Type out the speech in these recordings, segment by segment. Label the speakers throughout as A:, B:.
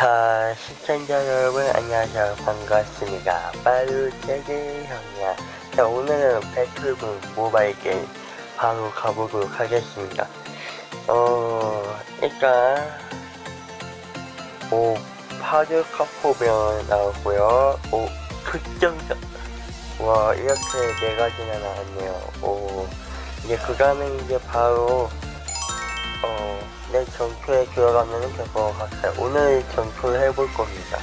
A: 자, 시청자 여러분 안녕하세요. 반갑습니다. 빠루 제게 형이야. 자, 오늘은 배틀군 모바일 게임 바로 가보도록 하겠습니다. 어, 일단, 오, 파드 카포병 나왔고요. 오, 특정자. 와, 이렇게 네 가지나 나왔네요. 오, 이제 그다음에 이제 바로, 어, 내 전투에 들어가면 될 것 같아요. 오늘 전투를 해볼 겁니다.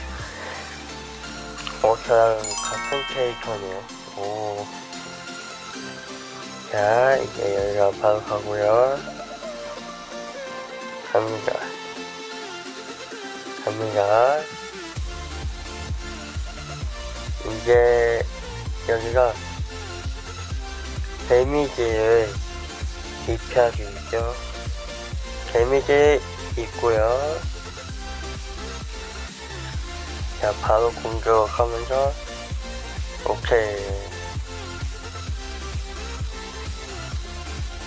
A: 어, 저랑 같은 캐릭터네요. 오. 자, 이제 여기가 바로 가고요. 갑니다. 갑니다. 이제 여기가 데미지를 입혀주고 있죠. 데미지 있고요. 자, 바로 공격하면서 오케이.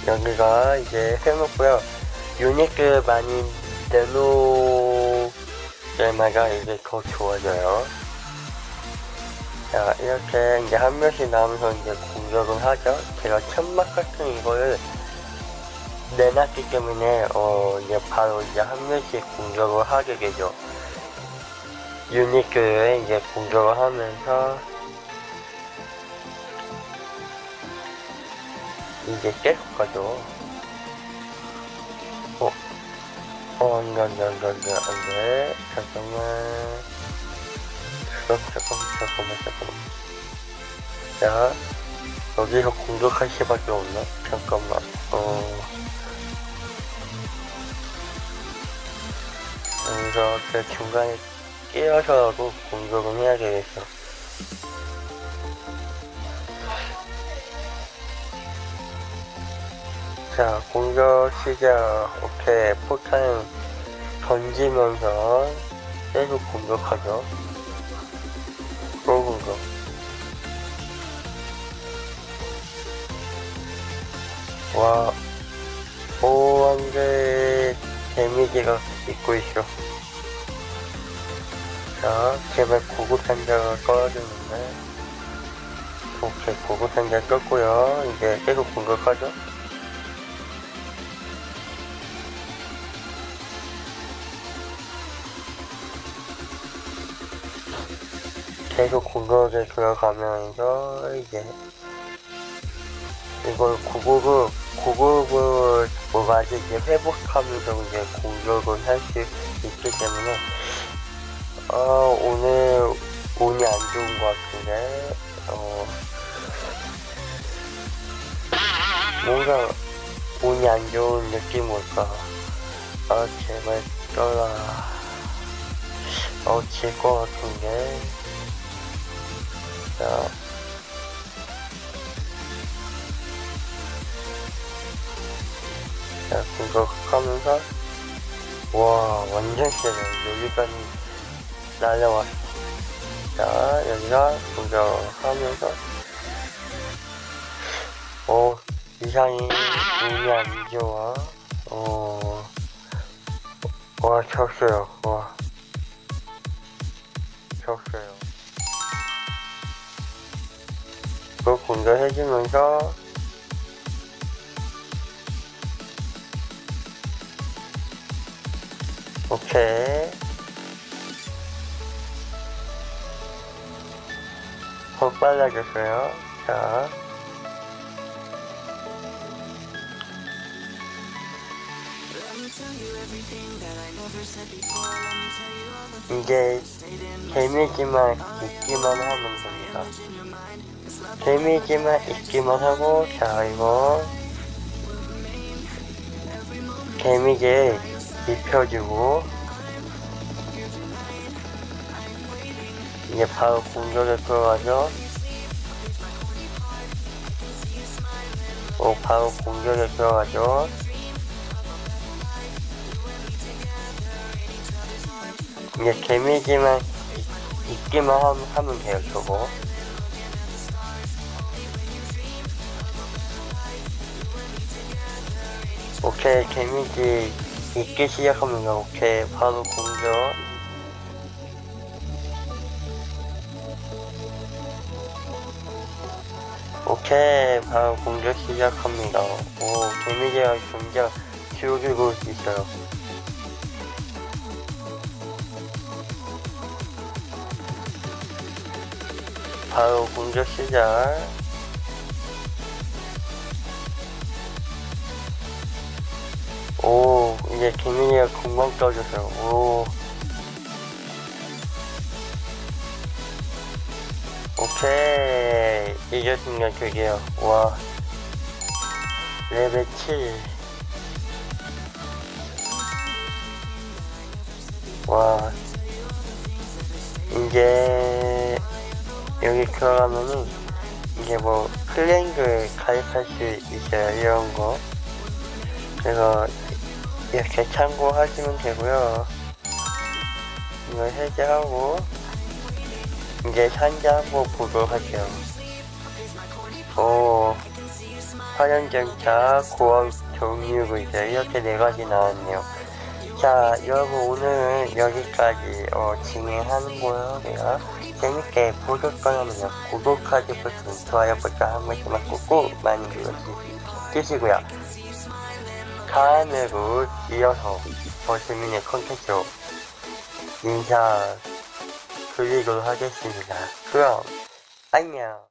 A: 여기가 이제 해놓고요. 유니크 많이 내놓을 때마다 이게 더 좋아져요. 자, 이렇게 이제 한 명씩 나오면서 이제 공격을 하죠. 제가 천막 같은 이거를 내놨기 때문에 어 이제 바로 이제 한 명씩 공격을 하게 되죠. 유니크를 이제 공격을 하면서 이제 계속 가죠. 어, 어, 안 돼, 안 돼, 안 돼, 안 돼, 안 돼. 잠깐만. 잠깐만, 잠깐만, 잠깐만, 잠깐만. 자, 여기서 공격할 수밖에 없나? 잠깐만. 어. 여기서 그 중간에 끼어서라도 공격을 해야 되겠어. 자, 공격 시작. 오케이. 포탄 던지면서 계속 공격하죠. 또 공격. 와, 돼. 데미지가 있고 있어. 자, 제발 고급 상자가 꺼주는데. 오케이, 고급 상자 껐고요. 이제 계속 공격하죠. 계속 공격에 들어가면서 이제 이걸 고급을 고급을 뭐가지 이제 회복하면서 이제 공격을 할 수 있기 때문에 어 오늘 운이 안 좋은 것 같은데 어 뭔가 운이 안 좋은 느낌 올까? 아 제발 떠라. 어 질 것 같은데. 자. 자, 공격하면서, 와, 완전 세네. 여기까지 날려왔어. 자, 여기가 공격하면서, 어, 이상이 안 좋아. 어, 와, 졌어요. 와. 졌어요. 그 공격해주면서, 오케이. 빨라졌어요. 자. 이제 데미지만 있기만 하면 됩니다. 데미지만 있기만 하고, 자, 이거. 데미지 입혀주고 이제 바로 공격에 들어가죠 오 바로 공격에 들어가죠. 이제 데미지만 있- 있기만 함- 하면 돼요 저거. 오케이 데미지. 있기 시작합니다. 오케이 바로 공격 오케이 바로 공격 시작합니다. 오 데미지가 점점 줄어들고 있어요. 바로 공격 시작. 오 이제 데미지가 금방 떨어졌어요. 오 오케이 이겼습니다 드디어 와 레벨 7 와, 이제, 여기 들어가면은, 이제 뭐, 클랭글 가입할 수 있어요, 이런 거. 그래서, 이렇게 참고하시면 되고요. 이거 해제하고, 이제 상자 한번 보도록 할게요. 오, 화연정차, 고항 정유구이죠. 이렇게 네 가지 나왔네요. 자, 여러분 오늘은 여기까지 어, 진행하는 거예요. 내가 재밌게 보셨거든요. 구독하기 버튼, 좋아요 버튼 한 번씩만 꾹꾹 많이 눌러주시고요. 다음으로 이어서 더 재밌는 콘텐츠로 인사 드리도록 하겠습니다. 그럼 안녕.